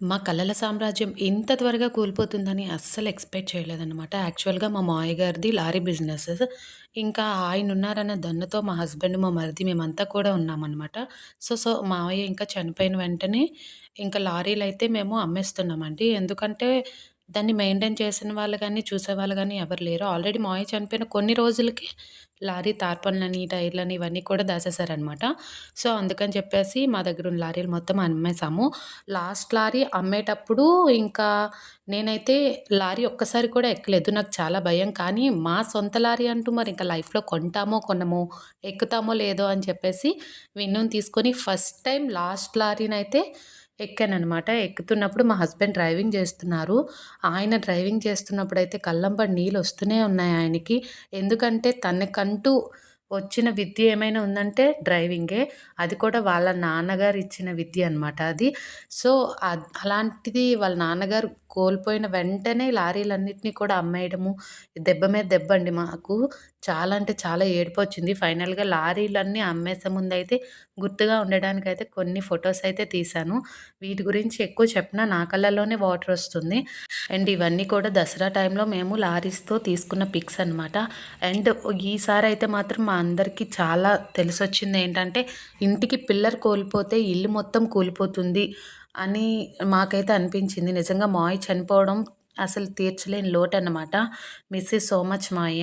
మా కలల సామ్రాజ్యం ఇంత త్వరగా కూలిపోతుందని అస్సలు ఎక్స్‌పెక్ట్ చేయలేదనమాట. యాక్చువల్‌గా మా మావయ్య గారిది లారీ బిజినెస్. ఇంకా ఆయన ఉన్నారన్న దన్నుతో మా హస్బెండ్, మా మరిది మేమంతా కూడా ఉన్నామనమాట. సో, సో మావయ్య ఇంకా చనిపోయిన వెంటనే ఇంకా లారీలు అయితే మేము అమ్మేస్తున్నామండి. ఎందుకంటే దాన్ని మెయింటైన్ చేసిన వాళ్ళు కానీ చూసేవాళ్ళు కానీ ఎవరు లేరు. ఆల్రెడీ మాయ చనిపోయిన కొన్ని రోజులకి లారీ తార్పన్లని టైర్లని ఇవన్నీ కూడా దాచేశారనమాట సో, అందుకని చెప్పేసి మా దగ్గర ఉన్న లారీలు మొత్తం అమ్మేసాము. లాస్ట్ లారీ అమ్మేటప్పుడు ఇంకా నేనైతే లారీ ఒక్కసారి కూడా ఎక్కలేదు. నాకు చాలా భయం. కానీ మా సొంత లారీ అంటూ మరి ఇంకా లైఫ్‌లో కొంటామో, కొనమో, ఎక్కుతామో లేదో అని చెప్పేసి విన్నుని తీసుకొని ఫస్ట్ టైం లాస్ట్ లారీనైతే ఎక్కానమాట ఎక్కుతున్నప్పుడు మా హస్బెండ్ డ్రైవింగ్ చేస్తున్నారు. ఆయన డ్రైవింగ్ చేస్తున్నప్పుడు అయితే కళ్ళంబడి నీళ్ళొస్తూనే ఉన్నాయి ఆయనకి. ఎందుకంటే తనకంటూ వచ్చిన విద్య ఏమైనా ఉందంటే డ్రైవింగే. అది కూడా వాళ్ళ నాన్నగారు ఇచ్చిన విద్య అనమాట అది. సో, అలాంటిది వాళ్ళ నాన్నగారు కోల్పోయిన వెంటనే లారీలన్నింటినీ కూడా అమ్మేయడము, దెబ్బ మీద దెబ్బ అండి మాకు. చాలా అంటే చాలా ఏడుపొచ్చింది. ఫైనల్‌గా లారీలన్నీ అమ్మేసే ముందు అయితే గుర్తుగా ఉండడానికైతే కొన్ని ఫొటోస్ అయితే తీశాను. వీటి గురించి ఎక్కువ చెప్పినా నా వాటర్ వస్తుంది అండ్ ఇవన్నీ కూడా దసరా టైంలో మేము లారీస్‌తో తీసుకున్న పిక్స్ అనమాట. అండ్ ఈసారి అయితే మాత్రం మా అందరికీ చాలా తెలిసొచ్చింది ఏంటంటే ఇంటికి పిల్లర్ కోల్పోతే ఇల్లు మొత్తం కూలిపోతుంది అని మాకైతే అనిపించింది. నిజంగా మాయ చనిపోవడం అసలు తీర్చలేని లోటనమాట. Miss you so much Maya